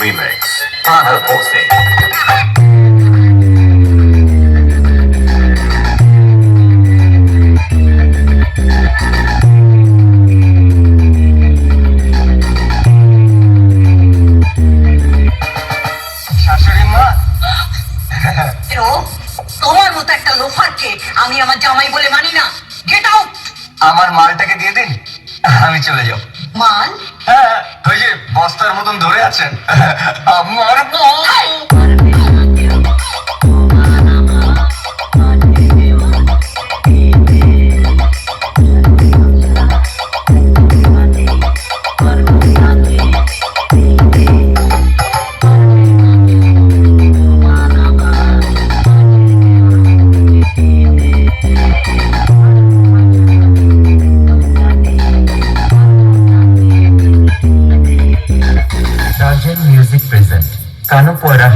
Remix. Taha Posting. তোমার মতো একটা লোফারকে আমি আমার জামাই বলে মানি না। গেট আউট আমার মালটাকে দিয়ে দিন আমি চলে যাব। মাল? হ্যাঁ বস্তার মতন ধরে আছেন আমার म्यूज़िक प्रेजेंट कानों हाथी अरा